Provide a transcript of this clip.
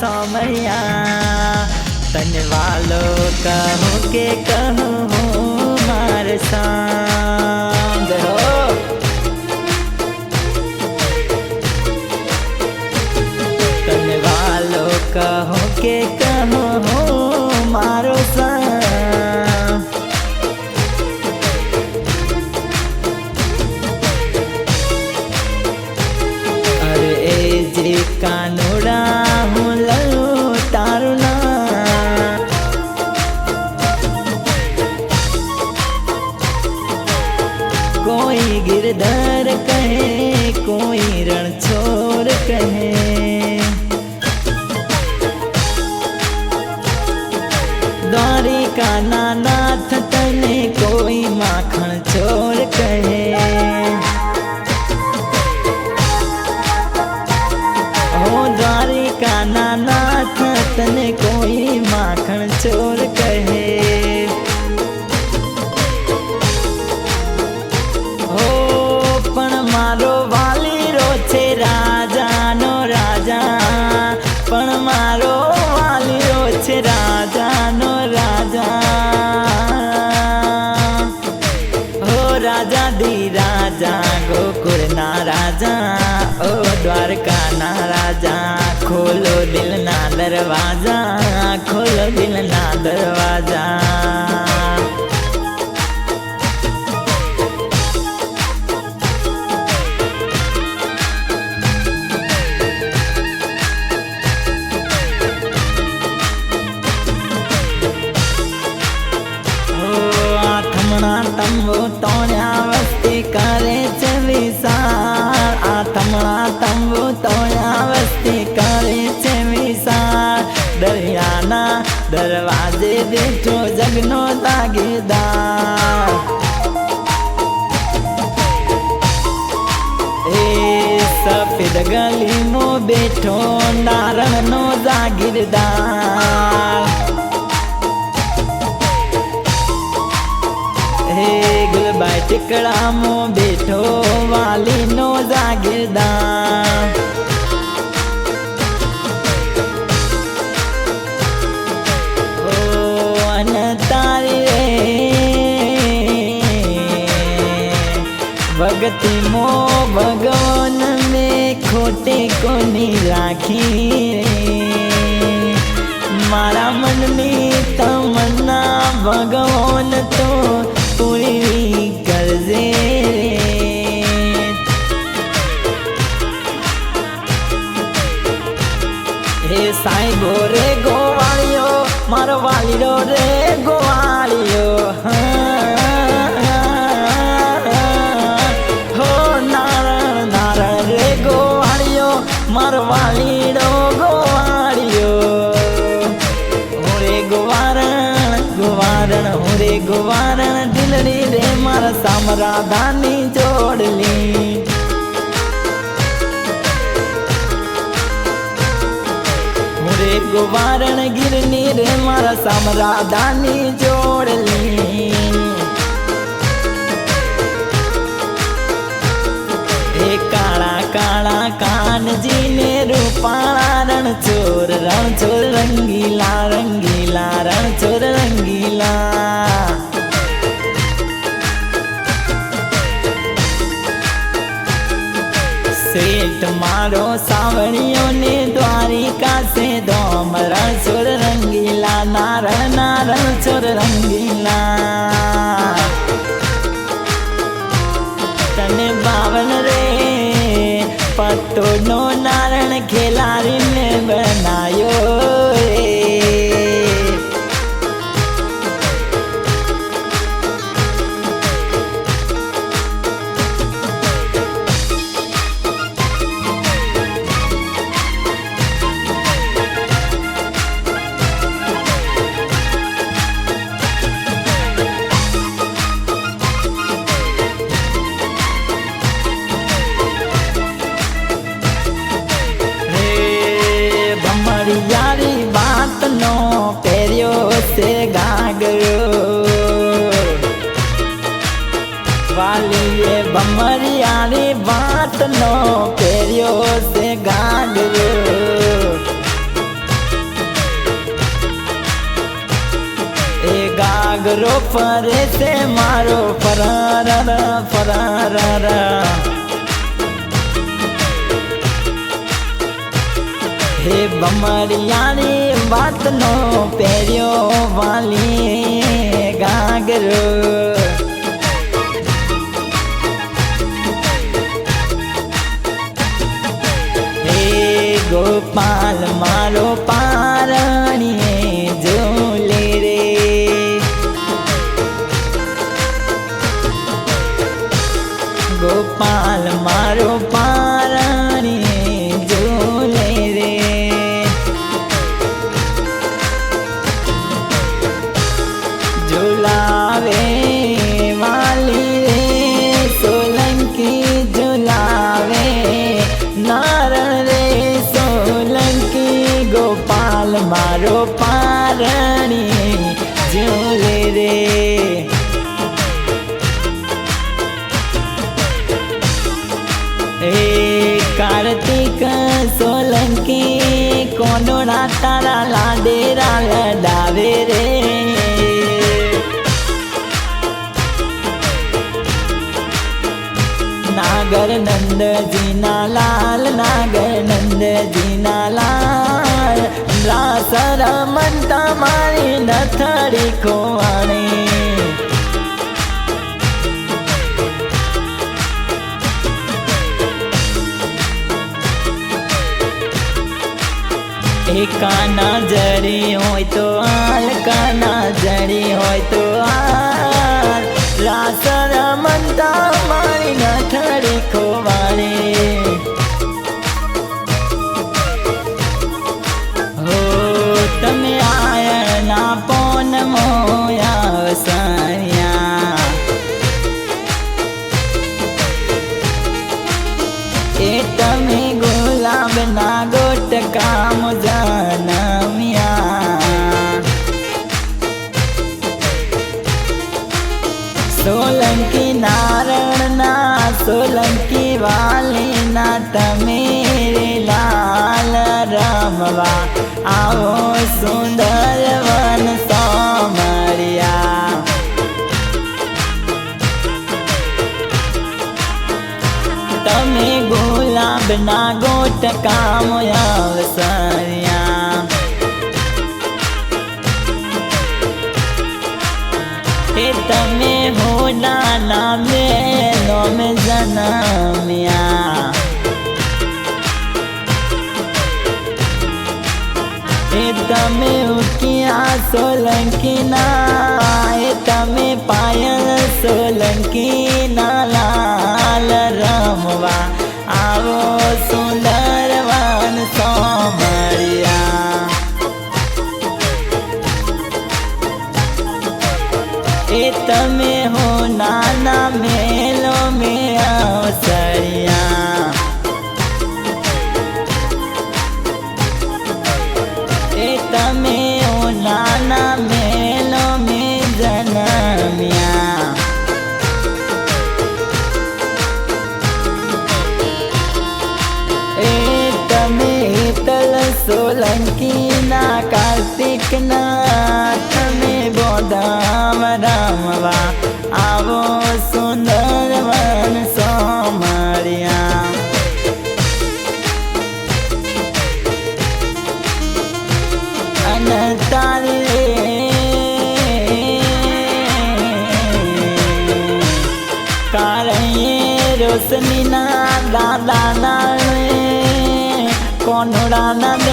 સમયા તને વાલો કહું કે કહું માર સાંગ હો. તને વાલો કહું કે प्यार का नाराजा खोलो दिल ना दरवाज़ा, खोलो दिल ना दरवाज़ा। तंबू तो वस्ती करे જગનો તાગીદાર એ સફેદ ગલીમાં બેઠો નારણનો જાગીરદાર હે ગુલબાઈ ટીકડામાં બેઠો વાલીનો જાગીરદાર ભગવાન મેં ખોટે કોની રાખી મારા મનની તમન્ના ભગવાન તો પૂરી કરજે હે સાંઈબો રે ગોવાળિયો મારો વાલીડો રે ગોવાળિયો હો ગોવારણ, હોરે ગુવારણ, દિલડી રે મારા સામરાધાની જોડલી. હોરે ગુવારણ, ગિરની રે મારા સામરાધાની જોડલી. કાળા કાળા કાનજીને રૂપાળા રણચોર રણચોર રંગીલા રંગીલા રણચોર શેઠ મારો સાવણીઓ ને દ્વારિકા સે દોમ રણછોડ રંગીલા નારણ નારણ ચોર રંગીલા. તને બાવન રે પત્તો નો નારણ ખેલાડીને વાલીએ ભમરિયાની વાતનો પહેર્યો છે ગાગરો એ ગાગરો ફરે છે મારો ફરાર ફરાર હે બમરિયાની વાતનો પહેર્યો વાલી ગાગરો. ગોપાલ મારો પારણીએ કોનોડા તારા લાડેરા લડાવે રે. નાગર નંદજીના લાલ, નાગર નંદજીના લાલ. રાસર મનતા મારી નથડી ખોવાણી. એ કાના જડી હોય તો હાલ કાના જરી હોય તો હાલ રાસ રમતા મારી નથડી ખોવાણી હો, તમે આયના સોલંકી નારણના, સોલંકી વાલીના, તમે લાલ રમવા. આવો સુંદર વન સોમરિયા. તમે ગુલાબના ગોટ મોયા અવસર્યા હો નાના મેલો મે જન્મ્યા એ તમે ઉકિયા સોલંકી ના કારણે રોશનીના દાદા નાણે કોનોડાના